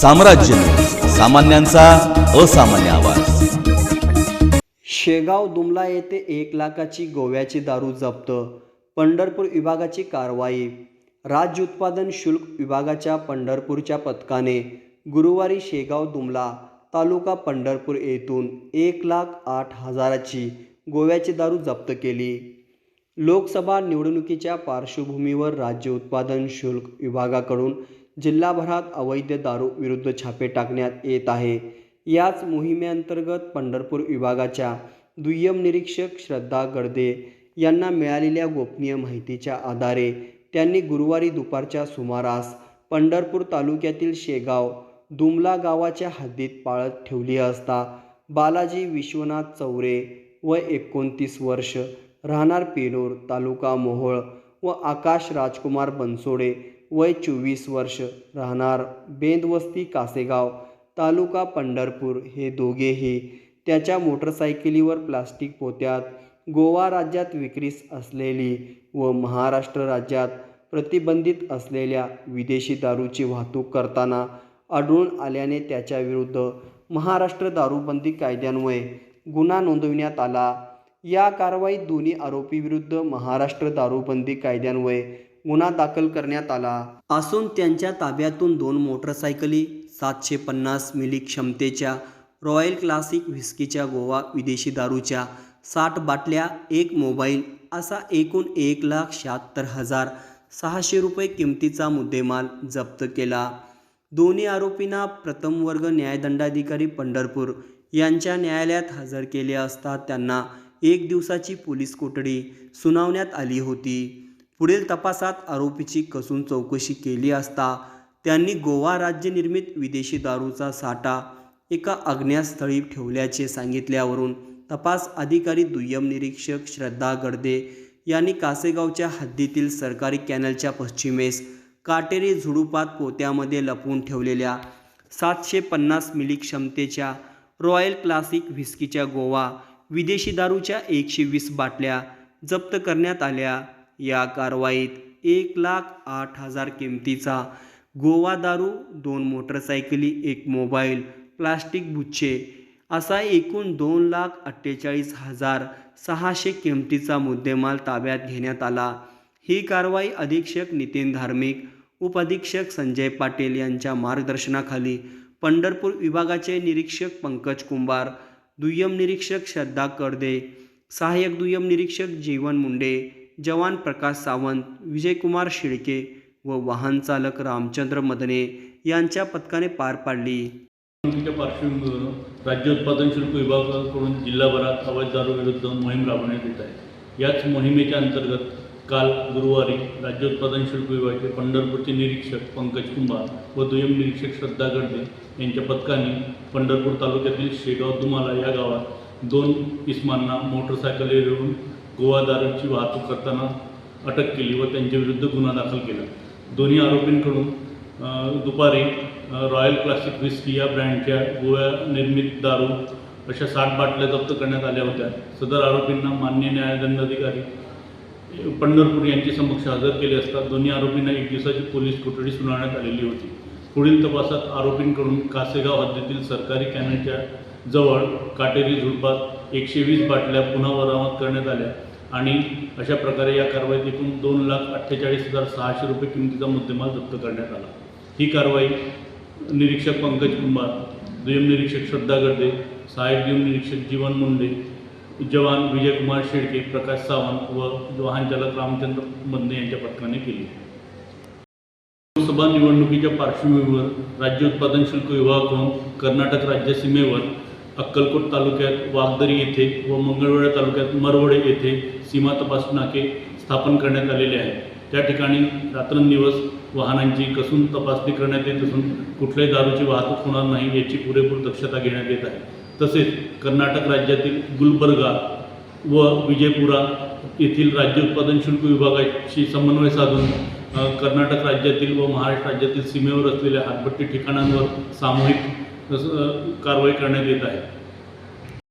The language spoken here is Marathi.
साम्राज्य. सामान्यांचा असामान्य आवाज. शेगाव दुमला येथे एक लाखाची गोव्याची दारू जप्त पंढरपूर विभागाची कारवाई. राज्य उत्पादन शुल्क विभागाच्या पंढरपूरच्या पथकाने गुरुवारी शेगाव दुमला तालुका पंढरपूर येथून एक लाख आठ हजाराची गोव्याची दारू जप्त केली. लोकसभा निवडणुकीच्या पार्श्वभूमीवर राज्य उत्पादन शुल्क विभागाकडून जिल्हाभरात अवैध दारू विरुद्ध छापे टाकण्यात येत आहे. याच मोहिमेअंतर्गत पंढरपूर विभागाच्या दुय्यम निरीक्षक श्रद्धा गर्दे यांना मिळालेल्या गोपनीय माहितीच्या आधारे त्यांनी गुरुवारी दुपारच्या सुमारास पंढरपूर तालुक्यातील शेगाव दुमला गावाच्या हद्दीत पाळत ठेवली असता बालाजी विश्वनाथ चौरे व एकोणतीस वर्ष राहणार पेनूर तालुका मोहोळ व आकाश राजकुमार बनसोडे वय चोवीस वर्ष राहणार बेंदवस्ती कासेगाव तालुका पंढरपूर हे दोघेही त्याच्या मोटरसायकलीवर प्लास्टिक पोत्यात गोवा राज्यात विक्रीस असलेली व महाराष्ट्र राज्यात प्रतिबंधित असलेल्या विदेशी दारूची वाहतूक करताना आढळून आल्याने त्याच्याविरुद्ध महाराष्ट्र दारूबंदी कायद्यान्वये गुन्हा नोंदविण्यात आला. या कारवाईत दोन्ही आरोपीविरुद्ध महाराष्ट्र दारूबंदी कायद्यान्वये गुन्हा दाखल करण्यात आला. असून त्यांच्या ताब्यातून दोन मोटरसायकली सातशे पन्नास मिली क्षमतेच्या रॉयल क्लासिक व्हिस्कीच्या गोवा विदेशी दारूच्या साठ बाटल्या एक मोबाईल असा एकूण एक लाख शहात्तर हजार सहाशे रुपये किमतीचा मुद्देमाल जप्त केला. दोन्ही आरोपींना प्रथम वर्ग न्यायदंडाधिकारी पंढरपूर यांच्या न्यायालयात हजर केले असता त्यांना एक दिवसाची पोलीस कोठडी सुनावण्यात आली होती. पुढील तपासात आरोपीची कसून चौकशी केली असता त्यांनी गोवा राज्य निर्मित विदेशी दारूचा साठा एका अज्ञातस्थळी ठेवल्याचे सांगितल्यावरून तपास अधिकारी दुय्यम निरीक्षक श्रद्धा गडदे यांनी कासेगावच्या हद्दीतील सरकारी कॅनलच्या पश्चिमेस काटेरी झुडुपात पोत्यामध्ये लपवून ठेवलेल्या सातशे पन्नास मिली क्षमतेच्या रॉयल क्लासिक व्हिस्कीच्या गोवा विदेशी दारूच्या एकशे वीस बाटल्या जप्त करण्यात आल्या. या कारवाईत एक लाख आठ हजार किमतीचा गोवा दारू दोन मोटरसायकली एक मोबाईल प्लास्टिक बुच्चे असा एकूण दोन लाख अठ्ठेचाळीस हजार सहाशे किमतीचा मुद्देमाल ताब्यात घेण्यात आला. ही कारवाई अधीक्षक नितीन धार्मिक उपअधीक्षक संजय पाटील यांच्या मार्गदर्शनाखाली पंढरपूर विभागाचे निरीक्षक पंकज कुंभार दुय्यम निरीक्षक श्रद्धा करदे सहाय्यक दुय्यम निरीक्षक जीवन मुंडे जवान प्रकाश सावंत विजयकुमार शिळके व वाहन चालक रामचंद्र मदने यांच्या पथकाने पार पाडली. पार्श्वभूमीवर राज्य उत्पादन शुल्क विभागाकडून जिल्हाभरात अवैध दारू विरुद्ध मोहीम राबवण्यात येत आहे. याच मोहिमेच्या अंतर्गत काल गुरुवारी राज्य उत्पादन शुल्क विभागाचे पंढरपूरचे निरीक्षक पंकज कुंभार व दुय्यम निरीक्षक श्रद्धा गडदे यांच्या पथकाने पंढरपूर तालुक्यातील शेगाव दुमाला या गावात दोन इस्मांना मोटरसायकलीवरून गोवा दारूची वाहतूक करताना अटक केली व त्यांच्याविरुद्ध गुन्हा दाखल केला. दोन्ही आरोपींकडून दुपारी रॉयल क्लासिक विस्की या ब्रँडच्या गोव्या निर्मित दारू अशा साठ बाटल्या जप्त करण्यात आल्या होत्या. सदर आरोपींना मान्य न्यायदंडाधिकारी पंढरपूर यांच्या समक्ष हजर केले असता दोन्ही आरोपींना एक दिवसाची पोलीस कोठडी सुनावण्यात आलेली होती. पुढील तपासात आरोपींकडून कासेगाव हद्दीतील सरकारी कॅनलच्या जवळ काटेरी झुडपात एकशे वीस बाटल्या पुन्हा बरामद करण्यात आल्या. आणि अशा प्रकारे या कारवाईत एकूण दोन लाख अठ्ठेचाळीस हजार सहाशे रुपये किमतीचा मुद्देमाल जप्त करण्यात आला. ही कारवाई निरीक्षक पंकज कुंभार दुय्यम निरीक्षक श्रद्धा गर्दे सहाय्यक दुय्यम निरीक्षक जीवन मुंडे जवान विजयकुमार शेळके प्रकाश सावंत व वाहन चालक रामचंद्र मदने यांच्या पथकाने केली. लोकसभा निवडणुकीच्या पार्श्वभूमीवर राज्य उत्पादन शुल्क विभागाकडून कर्नाटक राज्य सीमेवर अक्कलकोट तालुक्यात वागदरी येथे व मंगळवेढा तालुक्यात मरवडे येथे सीमा तपास नाके स्थापन करण्यात आलेले आहे त्या ठिकाणी रात्रंदिवस वाहनांची कसून तपासणी करण्यात येत असून कुठल्याही दारूची वाहतूक होणार नाही याची पुरेपूर दक्षता घेण्यात येत आहे. तसेच कर्नाटक राज्यातील गुलबर्गा व विजयपुरा येथील राज्य उत्पादन शुल्क विभागाशी समन्वय साधून कर्नाटक राज्यातील व महाराष्ट्र राज्यातील सीमेवर असलेल्या हातभट्टी ठिकाणांवर सामूहिक तसं कारवाई करण्यात येत आहे.